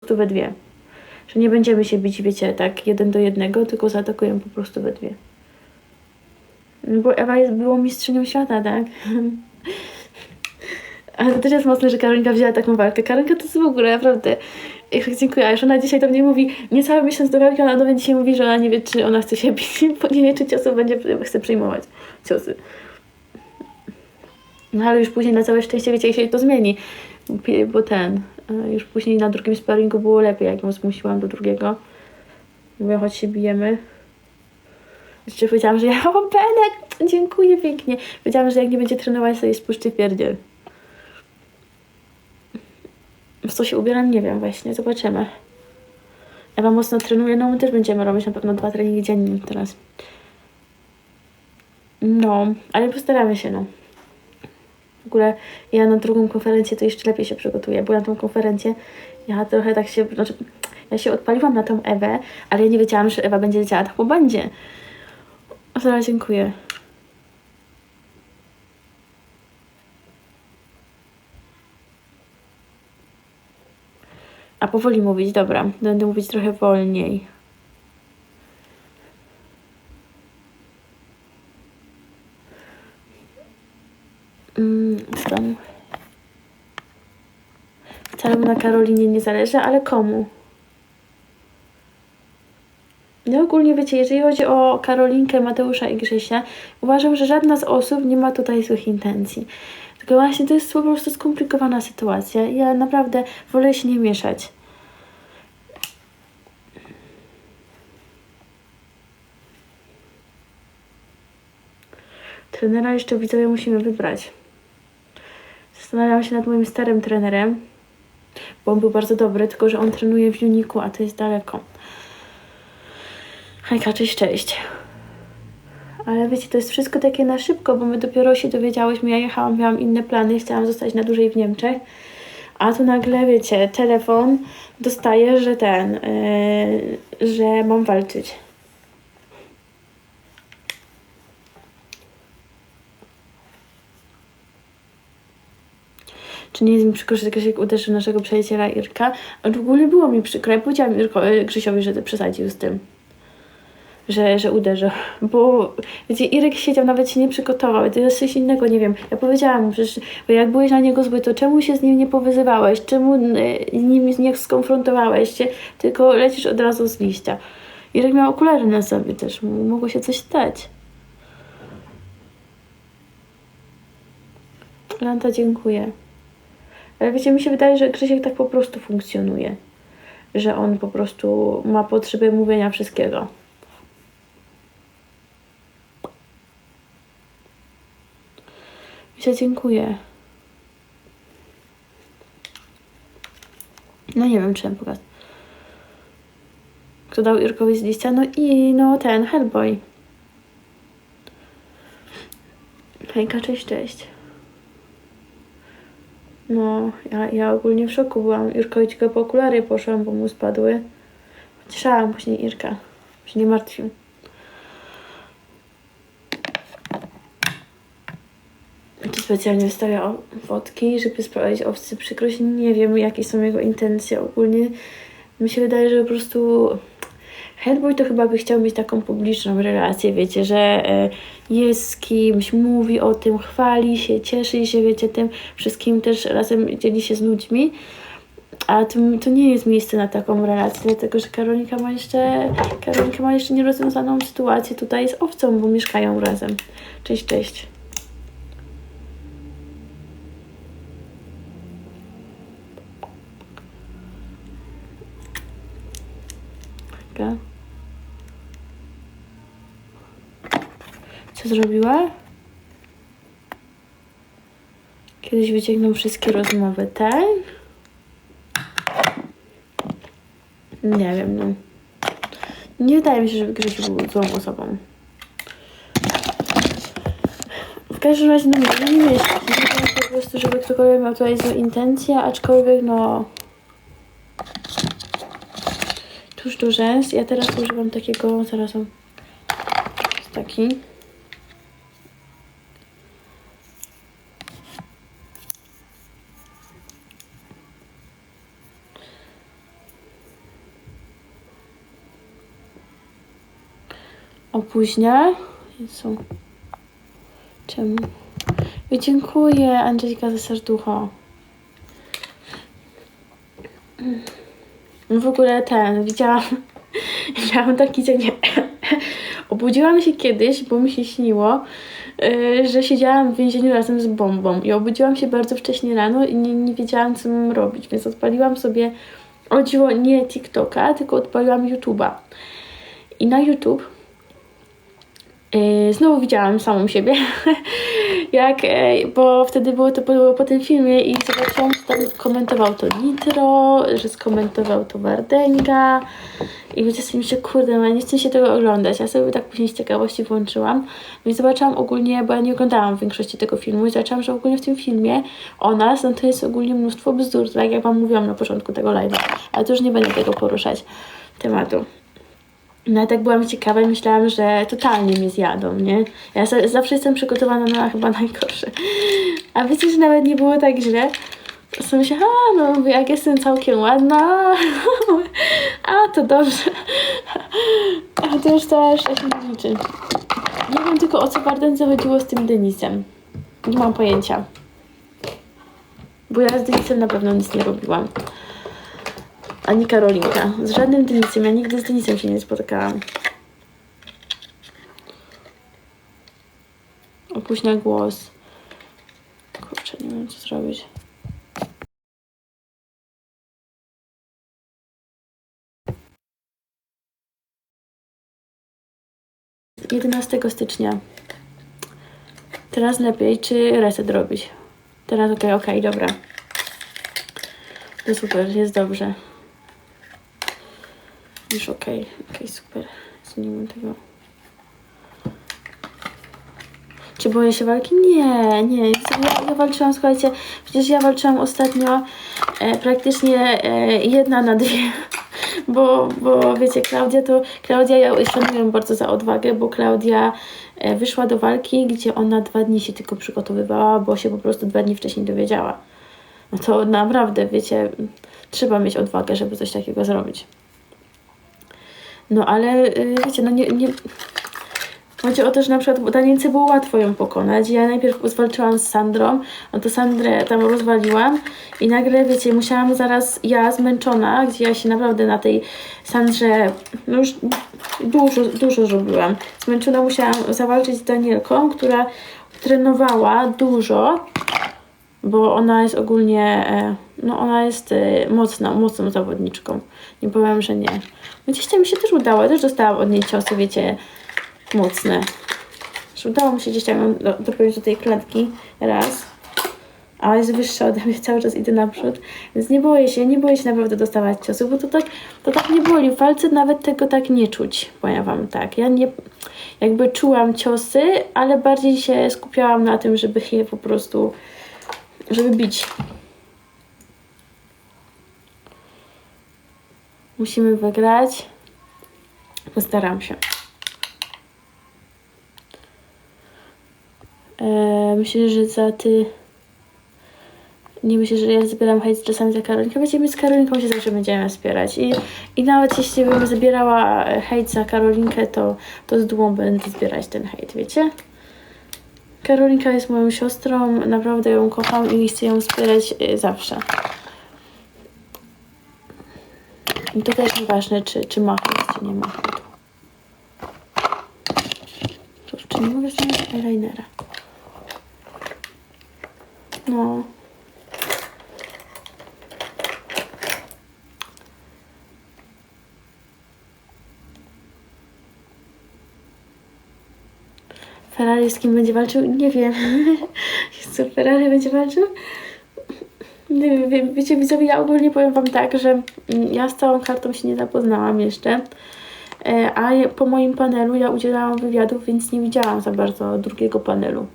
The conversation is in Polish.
prostu we dwie. Że nie będziemy się bić, wiecie, tak jeden do jednego, tylko zaatakujemy po prostu we dwie. Bo Ewa jest, była mistrzynią świata, tak? Ale to też jest mocne, że Karolinka wzięła taką walkę. Karolinka to jest w ogóle naprawdę... Ech, Dziękuję, a już ona dzisiaj do mnie mówi, niecały miesiąc do walki, ona do mnie dzisiaj mówi, że ona nie wie, czy ona chce się bić, bo nie wie, czy ciosów będzie, chce przyjmować ciosy. No ale już później na całe szczęście, wiecie, się to zmieni, bo ten, już później na drugim sparingu było lepiej, jak ją zmusiłam do drugiego. Mówię, chodź się bijemy. Jeszcze powiedziałam, że ja, o Benek, dziękuję pięknie. Powiedziałam, że jak nie będzie trenować, sobie spuszczy pierdziel. W co się ubieram, nie wiem właśnie, zobaczymy. Ewa mocno trenuje, no my też będziemy robić na pewno dwa treningi dziennie teraz. No, ale postaramy się, no. W ogóle ja na drugą konferencję to jeszcze lepiej się przygotuję, bo na tą konferencję ja trochę tak się, znaczy ja się odpaliłam na tą Ewę, ale ja nie wiedziałam, że Ewa będzie leciała tak po bandzie. O, zaraz dziękuję. A powoli mówić, dobra. Będę mówić trochę wolniej. Tam? Wcale na Karolinie nie zależy, ale komu? No ogólnie wiecie, jeżeli chodzi o Karolinkę, Mateusza i Grzesia, uważam, że żadna z osób nie ma tutaj złych intencji. Tylko właśnie to jest po prostu skomplikowana sytuacja. Ja naprawdę wolę się nie mieszać. Trenera jeszcze widzowie musimy wybrać. Zastanawiam się nad moim starym trenerem, bo on był bardzo dobry, tylko że on trenuje w Uniku, a to jest daleko. Hejka, cześć, cześć. Ale wiecie, to jest wszystko takie na szybko, bo my dopiero się dowiedziałyśmy, ja jechałam, miałam inne plany, chciałam zostać na dłużej w Niemczech, a tu nagle, wiecie, telefon dostaję, że ten, yy, że mam walczyć. Czy nie jest mi przykro, że Grzesiek uderzył naszego przyjaciela Irka? Ale w ogóle było mi przykro. Ja powiedziałam Irko, e, Grzesiowi, że przesadził z tym. Że, że uderzył. Bo wiecie, Irek siedział, nawet się nie przygotował. To jest coś innego, nie wiem. Ja powiedziałam mu, przecież, bo jak byłeś na niego zły, to czemu się z nim nie powyzywałeś? Czemu e, nim nie skonfrontowałeś się? Tylko lecisz od razu z liścia. Irek miał okulary na sobie też. Mogło się coś stać. Lanta, dziękuję. Ale wiecie, mi się wydaje, że Grzesiek tak po prostu funkcjonuje. Że on po prostu ma potrzebę mówienia wszystkiego. Misia, dziękuję. No nie wiem, czy mam pokazać. Kto dał Irkowi z liścia? No i no ten, Hellboy. Hejka, cześć, cześć. No, ja, ja ogólnie w szoku byłam. Irkowi tylko po okulary poszłam, bo mu spadły. Cieszałam później Irka. Się nie martwił. Tu specjalnie wystawia o- fotki, żeby sprawić owcy przykrość. Nie wiem, jakie są jego intencje. Ogólnie mi się wydaje, że po prostu Headboy to chyba by chciał mieć taką publiczną relację, wiecie, że e, jest z kimś, mówi o tym, chwali się, cieszy się, wiecie, tym wszystkim też razem dzieli się z ludźmi. A to, to nie jest miejsce na taką relację, dlatego że Karolinka ma jeszcze, Karolinka ma jeszcze nierozwiązaną sytuację tutaj z owcą, bo mieszkają razem. Cześć, cześć. Taka. Co zrobiła? Kiedyś wyciągną wszystkie rozmowy, tak? Nie wiem, no. Nie wydaje mi się, żeby Grzesiu był złą osobą. W każdym razie, no nie, myślę. Po prostu, żeby ktokolwiek miał tutaj złe intencje, aczkolwiek, no... Tuż do rzęs. Ja teraz używam takiego, zaraz taki. Opóźnia. Jezu. Czemu? Oj, Dziękuję, Angelika, za serducho. No W ogóle ten, widziałam, miałam taki dzień. Obudziłam się kiedyś, bo mi się śniło, yy, że siedziałam w więzieniu razem z bombą i obudziłam się bardzo wcześnie rano i nie, nie wiedziałam, co mam robić, więc odpaliłam sobie, o dziwo, nie TikToka, tylko odpaliłam YouTube'a. I na YouTube znowu widziałam samą siebie, jak, e, bo wtedy było to było po tym filmie i zobaczyłam, że tam komentował to Nitro, że skomentował to Wardęga i wiecie sobie myślę, kurde, no nie chcę się tego oglądać, ja sobie tak później z ciekawości włączyłam, no i zobaczyłam ogólnie, bo ja nie oglądałam większości tego filmu i zobaczyłam, że ogólnie w tym filmie o nas, no to jest ogólnie mnóstwo bzdur, tak jak Wam mówiłam na początku tego live'a, ale to już nie będę tego poruszać, tematu. No ja tak byłam ciekawa i myślałam, że totalnie mnie zjadą, nie? Ja za- zawsze jestem przygotowana na chyba najgorsze. A wiecie, że nawet nie było tak źle. Sobie myślę, a no jak jestem całkiem ładna, a to dobrze. A to już aż tak nie liczy. Nie wiem tylko o co Bardence chodziło z tym Denisem. Nie mam pojęcia. Bo ja z Denisem na pewno nic nie robiłam. Ani Karolinka. Z żadnym Denisem. Ja nigdy z Denisem się nie spotykałam. Opóźnia głos. Kurczę, nie wiem co zrobić. Jedenastego stycznia. Teraz lepiej, czy reset robić? Teraz okej, okej, dobra. To super, jest dobrze. Już okej, okej, super. Mam tego. Czy boję się walki? Nie, nie. Ja, ja walczyłam, słuchajcie, przecież ja walczyłam ostatnio e, praktycznie e, jedna na dwie. Bo, bo wiecie, Klaudia to. Klaudia, ja szanuję bardzo za odwagę, bo Klaudia e, wyszła do walki, gdzie ona dwa dni się tylko przygotowywała, bo się po prostu dwa dni wcześniej dowiedziała. No to naprawdę, wiecie, trzeba mieć odwagę, żeby coś takiego zrobić. No ale y, wiecie, no nie, nie... Chodzi o to, że na przykład Danielce było łatwo ją pokonać. Ja najpierw zwalczyłam z Sandrą, no to Sandrę tam rozwaliłam i nagle, wiecie, musiałam zaraz, ja zmęczona, gdzie ja się naprawdę na tej Sandrze, no już dużo, dużo zrobiłam. Zmęczona musiałam zawalczyć z Danielką, która trenowała dużo, bo ona jest ogólnie, e, no ona jest e, mocna, mocną zawodniczką. Nie powiem, że nie. No Gdzieś tam mi się też udało, ja też dostałam od niej ciosy, wiecie, mocne. Że udało mi się gdzieś tam do- do tej klatki raz. A jest wyższa ode mnie, cały czas idę naprzód. Więc nie boję się, nie boję się naprawdę dostawać ciosów, bo to tak, to tak nie boli. W walce nawet tego tak nie czuć, powiem wam tak. Ja nie, jakby czułam ciosy, ale bardziej się skupiałam na tym, żeby je po prostu, żeby bić. Musimy wygrać. Postaram się. Eee, myślę, że za ty. Nie myślę, że ja zbieram hejt czasami za Karolinkę. Wiecie, my z Karolinką się zawsze będziemy wspierać. I, i nawet jeśli bym zbierała hejt za Karolinkę, to, to z dumą będę zbierać ten hejt, wiecie? Karolinka jest moją siostrą, naprawdę ją kocham i chcę ją wspierać y, zawsze. I to też nieważne, czy, czy ma hejt, czy nie ma hejtu. Kurczę, nie mogę znaleźć eyelinera. No. Ferrari z kim będzie walczył? Nie wiem. Jezu, Ferrari będzie walczył? Nie wiem, wie- wiecie widzowie, ja ogólnie powiem wam tak, że ja z całą kartą się nie zapoznałam jeszcze, E, a po moim panelu ja udzielałam wywiadów, więc nie widziałam za bardzo drugiego panelu.